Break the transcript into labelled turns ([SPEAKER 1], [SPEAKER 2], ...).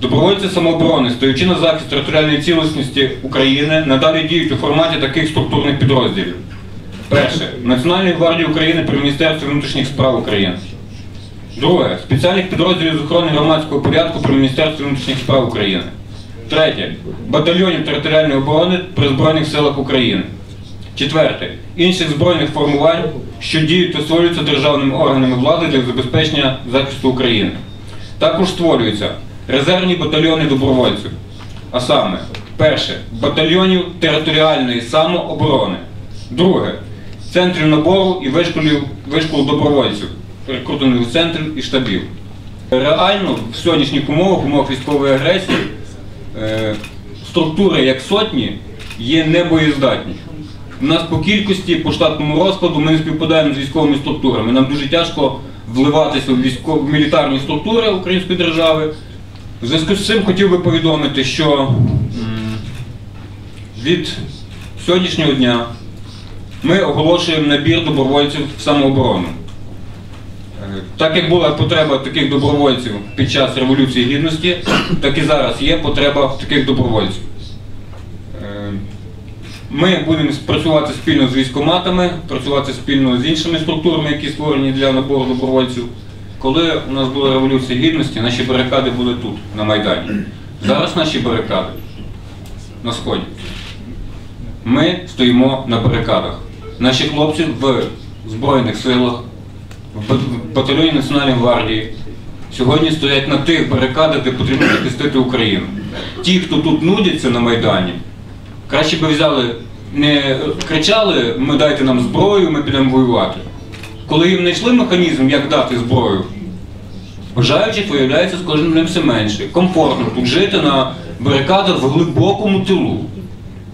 [SPEAKER 1] Добровольці самооборони, стоячи на захист територіальної цілісності України, надалі діють у форматі таких структурних підрозділів. Перше. Національної гвардії України при Міністерстві внутрішніх справ України. Друге. Спеціальних підрозділів з охорони громадського порядку при Міністерстві внутрішніх справ України. Третє. Батальйонів територіальної оборони при Збройних силах України. Четверте. Інших збройних формувань, що діють та створюються державними органами влади для забезпечення захисту України. Також створюються резервні батальйони добровольців. А саме, перше батальйонів територіальної самооборони. Друге центрів набору і вишколів, вишкол добровольців, рекрутингових центрів і штабів. Реально в сьогоднішніх умовах, умовах військової агресії, е, структури як сотні є небоєздатні. У нас по кількості, по штатному розкладу ми не співпадаємо з військовими структурами. Нам дуже тяжко вливатися в військові мілітарні структури української держави. В зв'язку з цим хотів би повідомити, що від сьогоднішнього дня ми оголошуємо набір добровольців в самооборону. Е, Так як була потреба таких добровольців під час Революції Гідності, так і зараз є потреба таких добровольців. Е, Ми будемо працювати спільно з військоматами, працювати спільно з іншими структурами, які створені для набору добровольців. Коли у нас була Революція Гідності, наші барикади були тут, на Майдані. Зараз наші барикади на Сході. Ми стоїмо на барикадах. Наші хлопці в Збройних силах, в батальйоні Національної гвардії сьогодні стоять на тих барикадах, де потрібно захистити Україну. Ті, хто тут нудяться на Майдані, краще би взяли, не кричали, ми дайте нам зброю, ми підемо воювати. Коли їм знайшли механізм, як дати зброю, бажаючих виявляється з кожним днем все менше. Комфортно тут жити на барикадах в глибокому тилу.